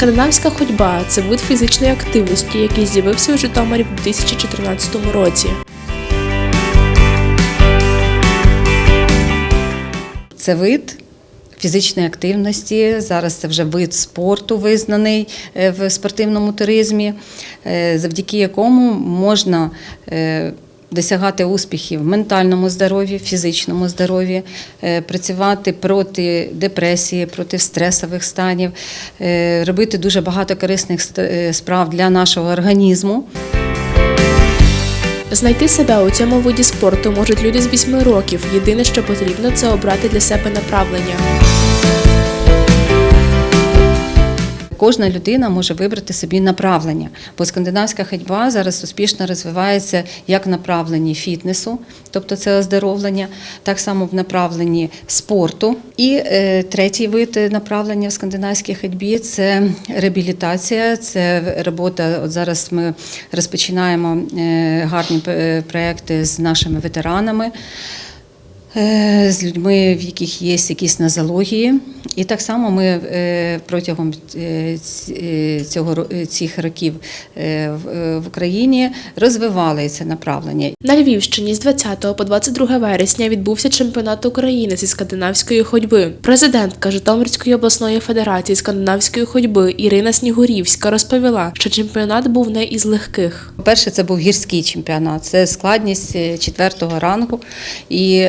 Скандинавська ходьба це вид фізичної активності, який з'явився у Житомирі в 2014 році. Це вид фізичної активності. Зараз це вже вид спорту визнаний е, в спортивному туризмі, е, завдяки якому можна е, досягати успіхів в ментальному здоров'ї, фізичному здоров'ї, е, працювати проти депресії, проти стресових станів, е, робити дуже багато корисних е, справ для нашого організму. Знайти себе у цьому виді спорту можуть люди з 8 років. Єдине, що потрібно, це обрати для себе направлення. Кожна людина може вибрати собі направлення, бо скандинавська ходьба зараз успішно розвивається як в направленні фітнесу, тобто це оздоровлення, так само в направленні спорту. І е, третій вид направлення в скандинавській ходьбі це реабілітація, це робота. От зараз ми розпочинаємо е, гарні е, проекти з нашими ветеранами. Е, з людьми, в яких є якісь нозології. І так само ми е, протягом е, ць- цього цих років в- Україні розвивали це направлення. На Львівщині з 20 по 22 вересня відбувся чемпіонат України зі скандинавської ходьби. Президентка Житомирської обласної федерації скандинавської ходьби Ірина Снігурівська розповіла, що чемпіонат був не із легких. Перше, це був гірський чемпіонат, це складність четвертого рангу. І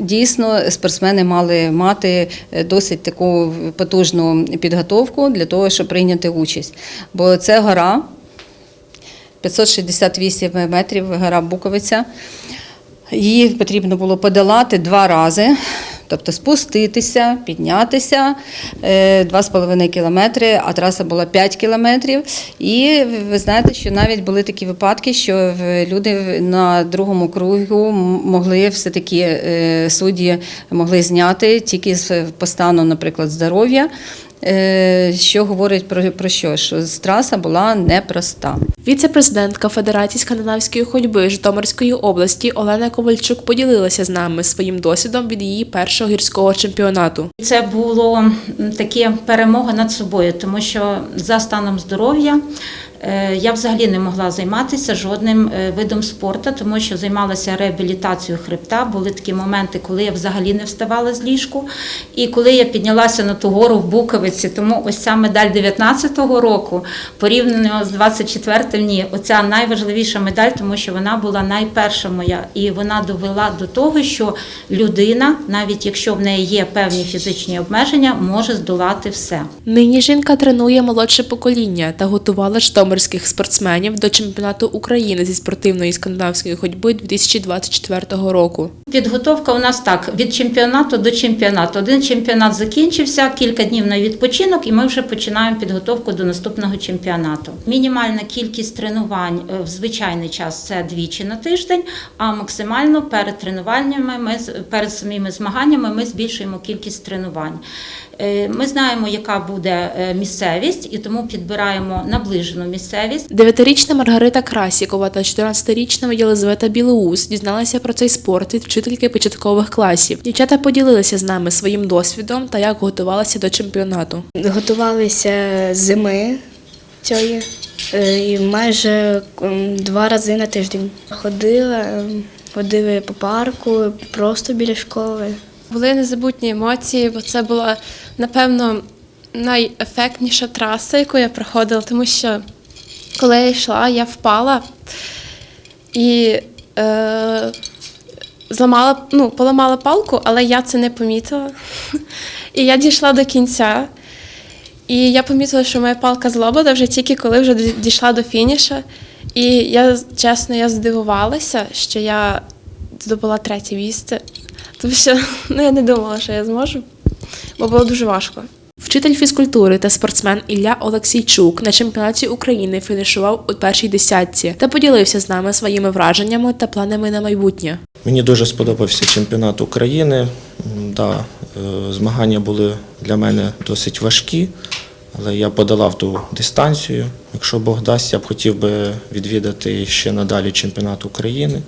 дійсно спортсмени мали мати е, досить таку потужну підготовку для того, щоб прийняти участь. Бо це гора 568 метрів, гора Буковиця. Її потрібно було подолати два рази. Тобто спуститися, піднятися е, 2,5 кілометри, а траса була 5 кілометрів. І ви знаєте, що навіть були такі випадки, що люди на другому кругу могли все-таки е, судді могли зняти тільки з по стану, наприклад, здоров'я. Е, Що говорить про, про що? Що траса була непроста. Віце-президентка Федерації скандинавської ходьби Житомирської області Олена Ковальчук поділилася з нами своїм досвідом від її першого гірського чемпіонату. Це було таке перемога над собою, тому що за станом здоров'я я взагалі не могла займатися жодним е, видом спорту, тому що займалася реабілітацією хребта. Були такі моменти, коли я взагалі не вставала з ліжку. І коли я піднялася на ту гору в Буковиці, тому ось ця медаль 19-го року порівняно з 24-м, ні, оця найважливіша медаль, тому що вона була найперша моя, і вона довела до того, що людина, навіть якщо в неї є певні фізичні обмеження, може здолати все. Нині жінка тренує молодше покоління та готувала житомирських спортсменів до чемпіонату України зі спортивної скандинавської ходьби 2024 року. Підготовка у нас так: від чемпіонату до чемпіонату. Один чемпіонат закінчився, кілька днів на відпочинок, і ми вже починаємо підготовку до наступного чемпіонату. Мінімальна кількість тренувань е, в звичайний час це двічі на тиждень, а максимально перед тренуваннями ми перед самими змаганнями ми збільшуємо кількість тренувань. Е, Ми знаємо, яка буде е, місцевість, і тому підбираємо наближену місцевість. Дев'ятирічна Маргарита Красікова та 14-річна Єлизавета Білоус дізналися про цей спорт від вчительки початкових класів. Дівчата поділилися з нами своїм досвідом та як готувалися до чемпіонату. Готувалися зими цієї е, і майже два рази на тиждень. Ходила, ходили по парку, просто біля школи. Були незабутні емоції, бо це була, напевно, найефектніша траса, яку я проходила, тому що коли я йшла, я впала і е, зламала, ну, поламала палку, але я це не помітила. І я дійшла до кінця. І я помітила, що моя палка злобана вже тільки коли вже дійшла до фініша. І я чесно я здивувалася, що я здобула третє місце. Тому що ну, я не думала, що я зможу, бо було дуже важко. Вчитель фізкультури та спортсмен Ілля Олексійчук на чемпіонаті України фінішував у першій десятці та поділився з нами своїми враженнями та планами на майбутнє. Мені дуже сподобався чемпіонат України. Да, е, змагання були для мене досить важкі, але я подолав ту дистанцію. Якщо Бог дасть, я б хотів би відвідати ще надалі чемпіонат України.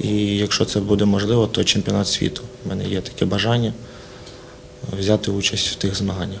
І якщо це буде можливо, то чемпіонат світу. У мене є таке бажання взяти участь в тих змаганнях.